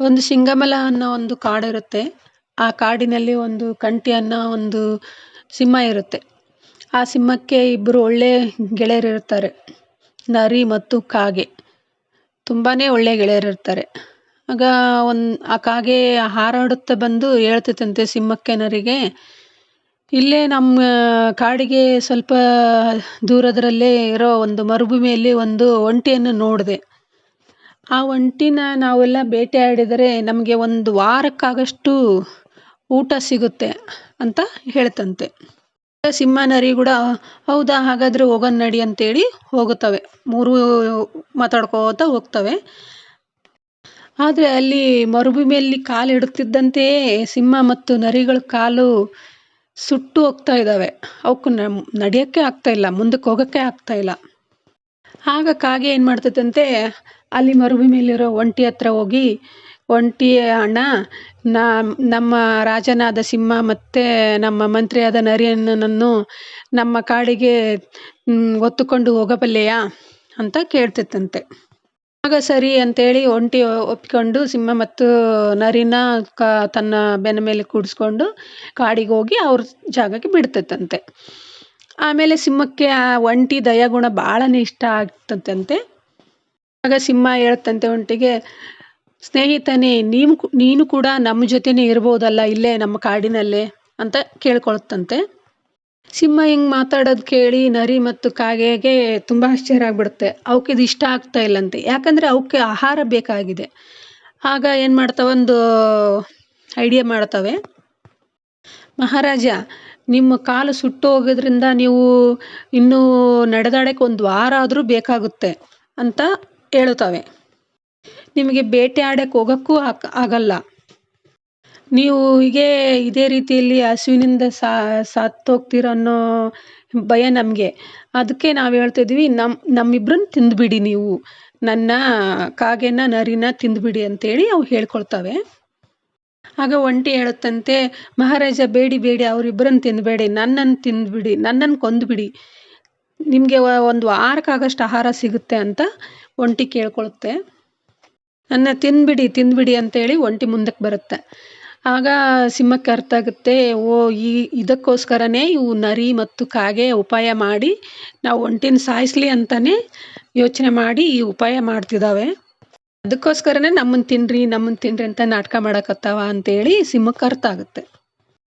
ಒಂದು ಸಿಂಗಮಲ ಅನ್ನೋ ಒಂದು ಕಾಡಿರುತ್ತೆ ಆ ಕಾಡಿನಲ್ಲಿ ಒಂದು ಕಂಟಿ ಅನ್ನೋ ಒಂದು ಸಿಂಹ ಇರುತ್ತೆ. ಆ ಸಿಂಹಕ್ಕೆ ಇಬ್ಬರು ಒಳ್ಳೆ ಗೆಳೆಯರಿರ್ತಾರೆ ನರಿ ಮತ್ತು ಕಾಗೆ. ತುಂಬಾ ಒಳ್ಳೆ ಗೆಳೆಯರಿರ್ತಾರೆ ಆಗ ಒಂದು ಆ ಕಾಗೆ ಹಾರಾಡುತ್ತಾ ಬಂದು ಹೇಳ್ತೈತಂತೆ ಸಿಂಹಕ್ಕೆ ನರಿಗೆ, ಇಲ್ಲೇ ನಮ್ಮ ಕಾಡಿಗೆ ಸ್ವಲ್ಪ ದೂರದರಲ್ಲೇ ಇರೋ ಒಂದು ಮರುಭೂಮಿಯಲ್ಲಿ ಒಂದು ಒಂಟಿಯನ್ನು ನೋಡಿದೆ. ಆ ಒಂಟಿನ ನಾವೆಲ್ಲ ಬೇಟೆಯಾಡಿದರೆ ನಮಗೆ ಒಂದು ವಾರಕ್ಕಾಗಷ್ಟು ಊಟ ಸಿಗುತ್ತೆ ಅಂತ ಹೇಳ್ತಂತೆ. ಸಿಂಹ ನರಿ ಕೂಡ, ಹೌದಾ, ಹಾಗಾದರೆ ಹೋಗೋಣ ನಡಿ ಅಂತೇಳಿ ಹೋಗುತ್ತವೆ. ಮೂರು ಮಾತಾಡ್ಕೋತ ಹೋಗ್ತವೆ. ಆದರೆ ಅಲ್ಲಿ ಮರುಭೂಮಿಯಲ್ಲಿ ಕಾಲು ಇಡುತ್ತಿದ್ದಂತೆಯೇ ಸಿಂಹ ಮತ್ತು ನರಿಗಳ ಕಾಲು ಸುಟ್ಟು ಹೋಗ್ತಾ ಇದ್ದಾವೆ. ಅವಕ್ಕೆ ನಡೆಯೋಕ್ಕೆ ಆಗ್ತಾ ಇಲ್ಲ, ಮುಂದಕ್ಕೆ ಹೋಗೋಕ್ಕೆ ಇಲ್ಲ. ಆಗ ಕಾಗೆ ಏನು ಮಾಡ್ತೈತಂತೆ? ಅಲ್ಲಿ ಮರುಭೂಮಿಯಲ್ಲಿರೋ ಒಂಟಿ ಹತ್ರ ಹೋಗಿ ಒಂಟಿ ಅಣ್ಣ ನಮ್ಮ ರಾಜನಾದ ಸಿಂಹ ಮತ್ತು ನಮ್ಮ ಮಂತ್ರಿಯಾದ ನರಿಯಣ್ಣನನ್ನು ನಮ್ಮ ಕಾಡಿಗೆ ಹೊತ್ತುಕೊಂಡು ಹೋಗಬಲ್ಲೆಯಾ ಅಂತ ಕೇಳ್ತಿತ್ತಂತೆ ಆಗ ಸರಿ ಅಂತೇಳಿ ಒಂಟಿ ಒಪ್ಪಿಕೊಂಡು ಸಿಂಹ ಮತ್ತು ನರಿನ ಕ, ತನ್ನ ಬೆನ್ನ ಮೇಲೆ ಕೂಡಿಸ್ಕೊಂಡು ಕಾಡಿಗೆ ಹೋಗಿ ಅವ್ರ ಜಾಗಕ್ಕೆ ಬಿಡ್ತೈತಂತೆ. ಆಮೇಲೆ ಸಿಂಹಕ್ಕೆ ಆ ಒಂಟಿ ದಯಾಗುಣ ಭಾಳನೇ ಇಷ್ಟ ಆಗ್ತದಂತೆ ಆಗ ಸಿಂಹ ಹೇಳ್ತಂತೆ ಒಂಟಿಗೆ, ಸ್ನೇಹಿತನೇ, ನೀವು ನೀನು ಕೂಡ ನಮ್ಮ ಜೊತೆನೇ ಇರ್ಬೋದಲ್ಲ ಇಲ್ಲೇ ನಮ್ಮ ಕಾಡಿನಲ್ಲೇ? ಅಂತ ಕೇಳ್ಕೊಳ್ತಂತೆ. ಸಿಂಹ ಹಿಂಗೆ ಮಾತಾಡೋದು ಕೇಳಿ ನರಿ ಮತ್ತು ಕಾಗೆಗೆ ತುಂಬ ಆಶ್ಚರ್ಯ ಆಗ್ಬಿಡುತ್ತೆ. ಅವಕ್ಕೆ ಇಷ್ಟ ಆಗ್ತಾ ಇಲ್ಲಂತೆ. ಯಾಕಂದರೆ ಅವಕ್ಕೆ ಆಹಾರ ಬೇಕಾಗಿದೆ. ಆಗ ಏನು ಮಾಡ್ತಾವೆ, ಒಂದು ಐಡಿಯಾ ಮಾಡ್ತವೆ. ಮಹಾರಾಜ, ನಿಮ್ಮ ಕಾಲು ಸುಟ್ಟು ಹೋಗೋದ್ರಿಂದ ನೀವು ಇನ್ನೂ ನಡೆದಾಡಕ್ಕೆ ಒಂದು ವಾರ ಆದರೂ ಬೇಕಾಗುತ್ತೆ ಅಂತ ಹೇಳುತ್ತವೆ. ನಿಮಗೆ ಬೇಟೆ ಆಡಕ್ಕೆ ಹೋಗೋಕ್ಕೂ ಆಗಲ್ಲ. ನೀವು ಹೀಗೆ ಇದೇ ರೀತಿಯಲ್ಲಿ ಹಸುವಿನಿಂದ ಸತ್ತೋಗ್ತೀರ ಅನ್ನೋ ಭಯ ನಮಗೆ. ಅದಕ್ಕೆ ನಾವು ಹೇಳ್ತಿದ್ವಿ ನಮ್ಮ ನಮ್ಮಿಬ್ಬರನ್ನ ತಿಂದುಬಿಡಿ ನೀವು. ನನ್ನ ಕಾಗೆನ, ನರಿನ ತಿಂದುಬಿಡಿ ಅಂತೇಳಿ ಅವು ಹೇಳ್ಕೊಳ್ತವೆ. ಆಗ ಒಂಟಿ ಹೇಳುತ್ತಂತೆ, ಮಹಾರಾಜ, ಬೇಡಿ ಬೇಡಿ, ಅವರಿಬ್ಬರನ್ನ ತಿಂದುಬೇಡಿ ನನ್ನನ್ನು ತಿಂದುಬಿಡಿ, ನನ್ನನ್ನು ಕೊಂದುಬಿಡಿ. ನಿಮಗೆ ಒಂದು ವಾರಕ್ಕಾಗಷ್ಟು ಆಹಾರ ಸಿಗುತ್ತೆ ಅಂತ ಒಂಟಿ ಕೇಳ್ಕೊಳುತ್ತೆ ನನ್ನ ತಿಂದುಬಿಡಿ ತಿಂದುಬಿಡಿ ಅಂತೇಳಿ ಒಂಟಿ ಮುಂದಕ್ಕೆ ಬರುತ್ತೆ. ಆಗ ಸಿಂಹಕ್ಕೆ ಅರ್ಥ ಆಗುತ್ತೆ, ಓ, ಈ, ಇದಕ್ಕೋಸ್ಕರನೇ ಇವು ನರಿ ಮತ್ತು ಕಾಗೆ ಉಪಾಯ ಮಾಡಿ ನಾವು ಒಂಟಿನ ಸಾಯಿಸ್ಲಿ ಅಂತಲೇ ಯೋಚನೆ ಮಾಡಿ ಈ ಉಪಾಯ ಮಾಡ್ತಿದ್ದಾವೆ. ಅದಕ್ಕೋಸ್ಕರನೇ ನಮ್ಮನ್ನು ತಿನ್ರಿ ನಮ್ಮನ್ನು ತಿನ್ನಿರಿ ಅಂತ ನಾಟಕ ಮಾಡಕತ್ತಾವ ಅಂತೇಳಿ ಸಿಂಹಕ್ಕೆ ಅರ್ಥ ಆಗುತ್ತೆ.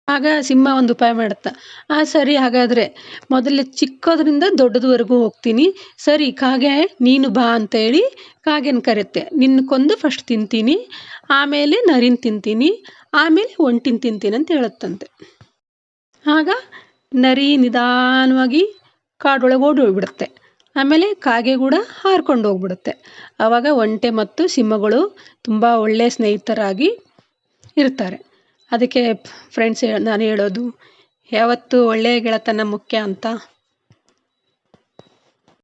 ಆಗ ಸಿಂಹ ಒಂದು ಉಪಾಯ ಮಾಡುತ್ತೆ, ಆ, ಸರಿ, ಹಾಗಾದರೆ ಮೊದಲು ಚಿಕ್ಕದ್ರಿಂದ ದೊಡ್ಡದವರೆಗೂ ಹೋಗ್ತೀನಿ. ಸರಿ, ಕಾಗೆ ನೀನು ಬಾ ಅಂತೇಳಿ ಕಾಗೆನ ಕರೆಯುತ್ತೆ. ನಿನ್ನ ಕೊಂದು ಫಸ್ಟ್ ತಿಂತೀನಿ, ಆಮೇಲೆ ನರಿನ ತಿಂತೀನಿ, ಆಮೇಲೆ ಒಂಟಿನ ತಿಂತೀನಿ ಅಂತ ಹೇಳುತ್ತಂತೆ. ಆಗ ನರಿ ನಿಧಾನವಾಗಿ ಕಾಡೊಳಗೆ ಓಡಿ ಹೋಗ್ಬಿಡುತ್ತೆ. ಆಮೇಲೆ ಕಾಗೆ ಕೂಡ ಹಾರ್ಕೊಂಡು ಹೋಗ್ಬಿಡುತ್ತೆ. ಆವಾಗ ಒಂಟೆ ಮತ್ತು ಸಿಂಹಗಳು ತುಂಬ ಒಳ್ಳೆಯ ಸ್ನೇಹಿತರಾಗಿ ಇರ್ತಾರೆ. ಅದಕ್ಕೆ ಫ್ರೆಂಡ್ಸ್ ನಾನು ಹೇಳೋದು, ಯಾವತ್ತೂ ಒಳ್ಳೆಯ ಗೆಳೆತನ ಮುಖ್ಯ ಅಂತ